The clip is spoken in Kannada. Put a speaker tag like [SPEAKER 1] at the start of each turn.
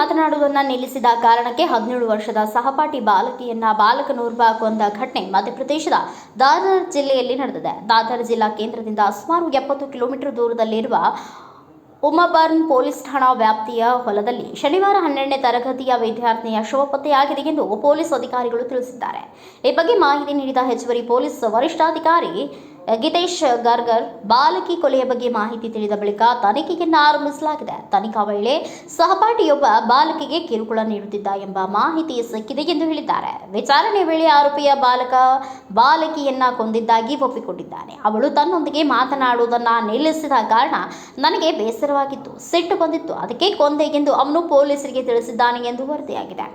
[SPEAKER 1] ಆಟೋವನ್ನು ನಿಲ್ಲಿಸಿದ ಕಾರಣಕ್ಕೆ ಹದಿನೇಳು ವರ್ಷದ ಸಹಪಾಠಿ ಬಾಲಕಿಯನ್ನ ಬಾಲಕನೋರ್ವ ಕೊಂದ ಘಟನೆ ಮಧ್ಯಪ್ರದೇಶದ ದಾದರ್ ಜಿಲ್ಲೆಯಲ್ಲಿ ನಡೆದಿದೆ. ದಾದರ್ ಜಿಲ್ಲಾ ಕೇಂದ್ರದಿಂದ ಸುಮಾರು ಎಪ್ಪತ್ತು ಕಿಲೋಮೀಟರ್ ದೂರದಲ್ಲಿರುವ ಉಮಬರ್ನ್ ಪೊಲೀಸ್ ಠಾಣಾ ವ್ಯಾಪ್ತಿಯ ಹೊಲದಲ್ಲಿ ಶನಿವಾರ ಹನ್ನೆರಡನೇ ತರಗತಿಯ ವಿದ್ಯಾರ್ಥಿನಿಯ ಶವ ಪತ್ತೆಯಾಗಿದೆ ಎಂದು ಪೊಲೀಸ್ ಅಧಿಕಾರಿಗಳು ತಿಳಿಸಿದ್ದಾರೆ. ಈ ಬಗ್ಗೆ ಮಾಹಿತಿ ನೀಡಿದ ಹೆಚ್ಚುವರಿ ಪೊಲೀಸ್ ವರಿಷ್ಠಾಧಿಕಾರಿ ಗಿತೇಶ್ ಗರ್ಗರ್ ಬಾಲಕಿ ಕೊಲೆಯ ಬಗ್ಗೆ ಮಾಹಿತಿ ತಿಳಿದ ಬಳಿಕ ತನಿಖೆಯನ್ನು ಆರಂಭಿಸಲಾಗಿದೆ. ತನಿಖಾ ವೇಳೆ ಸಹಪಾಠಿಯೊಬ್ಬ ಬಾಲಕಿಗೆ ಕಿರುಕುಳ ನೀಡುತ್ತಿದ್ದ ಎಂಬ ಮಾಹಿತಿ ಸಿಕ್ಕಿದೆ ಎಂದು ಹೇಳಿದ್ದಾರೆ. ವಿಚಾರಣೆ ವೇಳೆ ಆರೋಪಿಯ ಬಾಲಕ ಬಾಲಕಿಯನ್ನ ಕೊಂದಿದ್ದಾಗಿ ಒಪ್ಪಿಕೊಂಡಿದ್ದಾನೆ. ಅವಳು ತನ್ನೊಂದಿಗೆ ಮಾತನಾಡುವುದನ್ನ ನಿಲ್ಲಿಸಿದ ಕಾರಣ ನನಗೆ ಬೇಸರವಾಗಿತ್ತು, ಸಿಟ್ಟು ಬಂದಿತ್ತು. ಅದಕ್ಕೆ ಕೊಂದೆ ಎಂದು ಅವನು ಪೊಲೀಸರಿಗೆ ತಿಳಿಸಿದ್ದಾನೆ ಎಂದು ವರದಿಯಾಗಿದೆ.